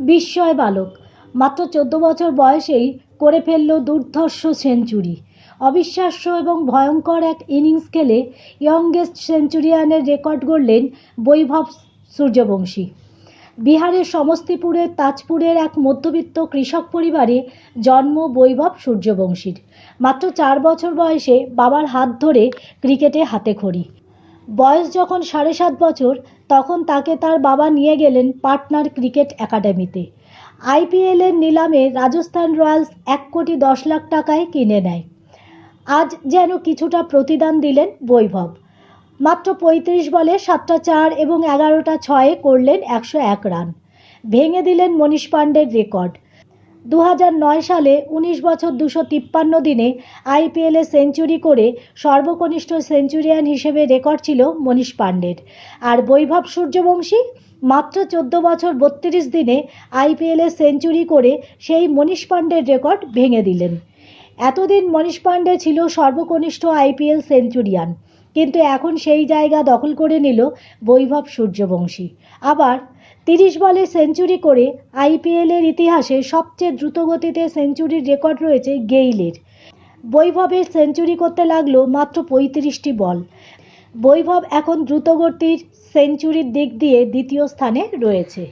বিস্ময় বালক। মাত্র চোদ্দ বছর বয়সেই করে ফেলল দুর্ধর্ষ সেঞ্চুরি। অবিশ্বাস্য এবং ভয়ঙ্কর এক ইনিংস খেলে ইয়ংগেস্ট সেঞ্চুরিয়ানের রেকর্ড গড়লেন বৈভব সূর্যবংশী। বিহারের সমস্তিপুরের তাজপুরের এক মধ্যবিত্ত কৃষক পরিবারে জন্ম বৈভব সূর্যবংশীর। মাত্র চার বছর বয়সে বাবার হাত ধরে ক্রিকেটে হাতেখড়ি বয়স যখন সাড়ে সাত বছর, তখন তাকে তার বাবা নিয়ে গেলেন পাটনার ক্রিকেট একাডেমিতে। আইপিএলের নিলামে রাজস্থান রয়্যালস এক কোটি দশ লাখ টাকায় কিনে নেয়। আজ যেন কিছুটা প্রতিদান দিলেন বৈভব। মাত্র পঁয়ত্রিশ বলে সাতটা চার এবং এগারোটা ছয়ে করলেন একশো এক রান। ভেঙে দিলেন মনীষ পাণ্ডের রেকর্ড। দু সালে উনিশ বছর দুশো তিপ্পান্ন দিনে আইপিএলে সেঞ্চুরি করে সর্বকনিষ্ঠ সেঞ্চুরিয়ান হিসেবে রেকর্ড ছিল মনীষ পাণ্ডের আর বৈভব সূর্যবংশী মাত্র চোদ্দ বছর বত্রিশ দিনে আইপিএলে সেঞ্চুরি করে সেই মনীষ পাণ্ডের রেকর্ড ভেঙে দিলেন। এতদিন মনীষ পাণ্ডে ছিল সর্বকনিষ্ঠ আইপিএল সেঞ্চুরিয়ান, কিন্তু এখন সেই জায়গা দখল করে নিল বৈভব সূর্যবংশী। আবার তিরিশ বলে সেঞ্চুরি করে আইপিএলের ইতিহাসে সবচেয়ে দ্রুতগতিতে সেঞ্চুরির রেকর্ড রয়েছে গেইলের। বৈভবের সেঞ্চুরি করতে লাগল মাত্র পঁয়ত্রিশটি বল। বৈভব এখন দ্রুতগতির সেঞ্চুরির দিক দিয়ে দ্বিতীয় স্থানে রয়েছে।